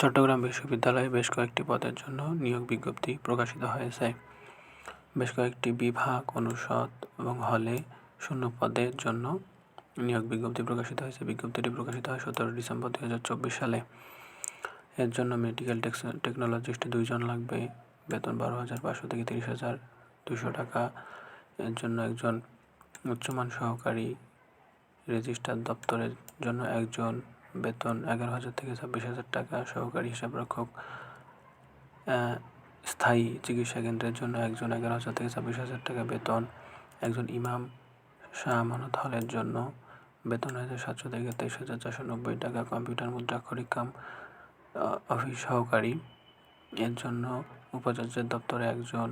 চট্টগ্রাম বিশ্ববিদ্যালয়ে বেশ কয়েকটি পদের জন্য নিয়োগ বিজ্ঞপ্তি প্রকাশিত হয়েছে। বেশ কয়েকটি বিভাগ, অনুষদ এবং হলে শূন্য পদের জন্য নিয়োগ বিজ্ঞপ্তি প্রকাশিত হয়েছে। বিজ্ঞপ্তিটি প্রকাশিত হয় সতেরো ডিসেম্বর দু হাজার চব্বিশ সালে। এর জন্য মেডিকেল টেকনোলজিস্ট দুইজন লাগবে। বেতন বারো হাজার পাঁচশো থেকে তিরিশ হাজার দুশো টাকা। এর জন্য একজন উচ্চমান সহকারী রেজিস্ট্রার দপ্তরের জন্য একজন বেতন এগারো হাজার থেকে ছাব্বিশ হাজার টাকা সহকারী হিসাবরক্ষক স্থায়ী চিকিৎসা কেন্দ্রের জন্য একজন এগারো হাজার থেকে ছাব্বিশ হাজার টাকা বেতন, একজন ইমাম শাহ আমানত হলের জন্য বেতন হাজার সাতশো থেকে তেইশ হাজার চারশো নব্বই টাকা, কম্পিউটার মুদ্রাক্ষরিক কাম অফিস সহকারী। এর জন্য উপাচার্যের দপ্তরে একজন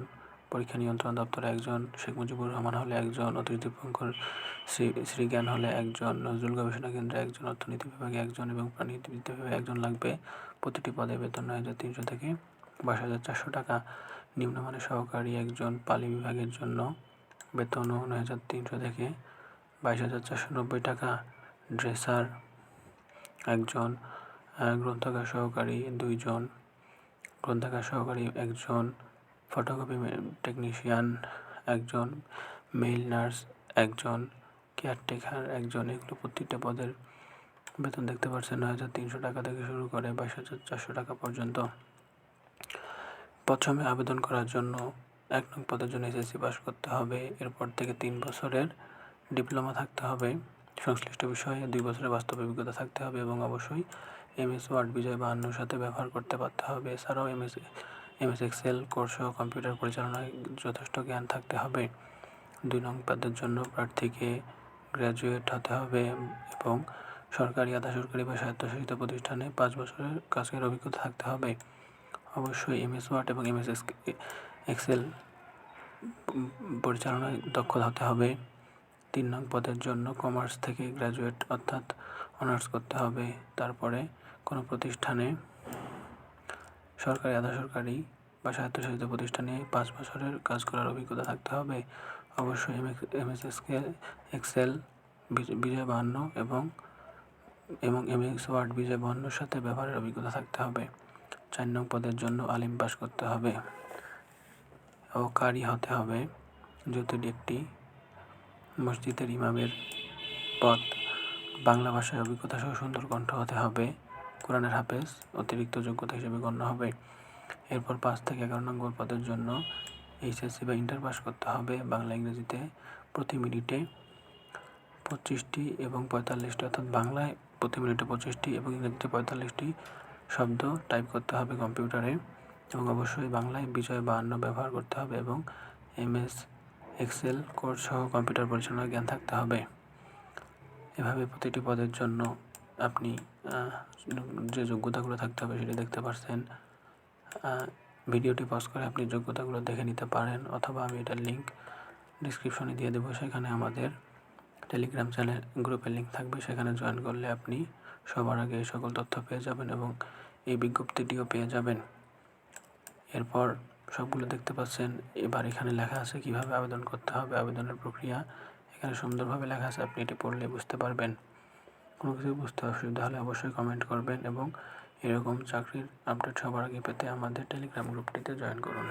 পরীক্ষা নিয়ন্ত্রণ দপ্তরে একজন শেখ মুজিবুর রহমান হলে একজন, অতিরিক্ত দীপঙ্কর শ্রী, শ্রীজ্ঞান হলে একজন, নজরুল গবেষণা কেন্দ্রে একজন, অর্থনীতি বিভাগে একজন এবং প্রাণীবিদ্যা বিভাগে একজন লাগবে। প্রতিটি পদে বেতন নয় হাজার তিনশো থেকে বাইশ হাজার চারশো টাকা। নিম্নমানের সহকারী একজন, পালি বিভাগের জন্য বেতন নয় হাজার তিনশো থেকে বাইশ হাজার চারশো নব্বই টাকা। ড্রেসার একজন গ্রন্থাগার সহকারী দুইজন, গ্রন্থাগার সহকারী একজন ফটোকপি টেকনিশিয়ান একজন মেল নার্স একজন কেয়ারটেকার একজন এগুলো প্রত্যেকটা পদের বেতন দেখতে পাচ্ছেন নয় হাজার তিনশো টাকা থেকে শুরু করে বাইশ হাজার চারশো টাকা পর্যন্ত। প্রথমে আবেদন করার জন্য এক নং পদের জন্য এসএসসি পাস করতে হবে। এরপর থেকে তিন বছরের ডিপ্লোমা থাকতে হবে। সংশ্লিষ্ট বিষয়ে দুই বছরের বাস্তব অভিজ্ঞতা থাকতে হবে এবং অবশ্যই এমএস ওয়ার্ড বিজয় বাহান্নর সাথে ব্যবহার করতে পারতে হবে। এছাড়াও এমএস এমএস এক্সেল কোর্স ও কম্পিউটার পরিচালনায় যথেষ্ট জ্ঞান থাকতে হবে। দুই নং পদের জন্য প্রার্থীকে গ্র্যাজুয়েট হতে হবে এবং সরকারি আধা সরকারি বা স্বায়ত্তশাসিত প্রতিষ্ঠানে পাঁচ বছরের কাজের অভিজ্ঞতা থাকতে হবে। অবশ্যই এমএস ওয়ার্ড এবং এমএস এক্সেল পরিচালনায় দক্ষতা হতে হবে। তিন নং পদের জন্য কমার্স থেকে গ্র্যাজুয়েট অর্থাৎ অনার্স করতে হবে। তারপরে কোনো প্রতিষ্ঠানে সরকারি, আধা সরকারি বা স্বায়ত্তশাসিত প্রতিষ্ঠানে পাঁচ বছরের কাজ করার অভিজ্ঞতা থাকতে হবে। অবশ্যই এম এস এক্সেল বিজয় বাহান্ন এবং এবং এমএক্স ওয়ার্ড বিজয় বাহান্নর সাথে ব্যবহারের অভিজ্ঞতা থাকতে হবে। চার নং পদের জন্য আলিম পাস করতে হবে। ও কারি হতে হবে। যদি একটি মসজিদের ইমামের পদ বাংলা ভাষায় অভিজ্ঞতা সহ সুন্দর কণ্ঠ হতে হবে। কোরআনের হাফেজ অতিরিক্ত যোগ্যতা হিসেবে গণ্য হবে। এরপর পাঁচ থেকে এগারো নম্বর পদের জন্য এইচএসসি বা ইন্টার পাস করতে হবে। বাংলা, ইংরেজিতে প্রতি মিনিটে পঁচিশটি এবং পঁয়তাল্লিশটি, অর্থাৎ বাংলায় প্রতি মিনিটে পঁচিশটি এবং ইংরেজিতে পঁয়তাল্লিশটি শব্দ টাইপ করতে হবে কম্পিউটারে এবং অবশ্যই বাংলায় বিজয় বাহান্ন ব্যবহার করতে হবে এবং এমএস, এক্সেল কোর্স সহ কম্পিউটার পরিচালনার জ্ঞান থাকতে হবে। এভাবে প্রতিটি পদের জন্য আপনি যে যোগ্যতাগুলো থাকতে হবে সেটা দেখতে পারছেন। ভিডিওটি পজ করে আপনি যোগ্যতাগুলো দেখে নিতে পারেন অথবা আমি এটার লিঙ্ক ডিসক্রিপশনে দিয়ে দেবো। সেখানে আমাদের টেলিগ্রাম চ্যানেল গ্রুপের লিঙ্ক থাকবে। সেখানে জয়েন করলে আপনি সবার আগে এই সকল তথ্য পেয়ে যাবেন এবং এই বিজ্ঞপ্তিটিও পেয়ে যাবেন। এরপর সবগুলো দেখতে পাচ্ছেন। এবার এখানে লেখা আছে কীভাবে আবেদন করতে হবে। আবেদনের প্রক্রিয়া এখানে সুন্দরভাবে লেখা আছে। আপনি এটি পড়লে বুঝতে পারবেন। কোনো কিছু বুঝতে অসুবিধা হলে অবশ্যই কমেন্ট করবেন এবং এরকম চাকরির আপডেট সবার আগে পেতে আমাদের টেলিগ্রাম গ্রুপটিতে জয়েন করুন।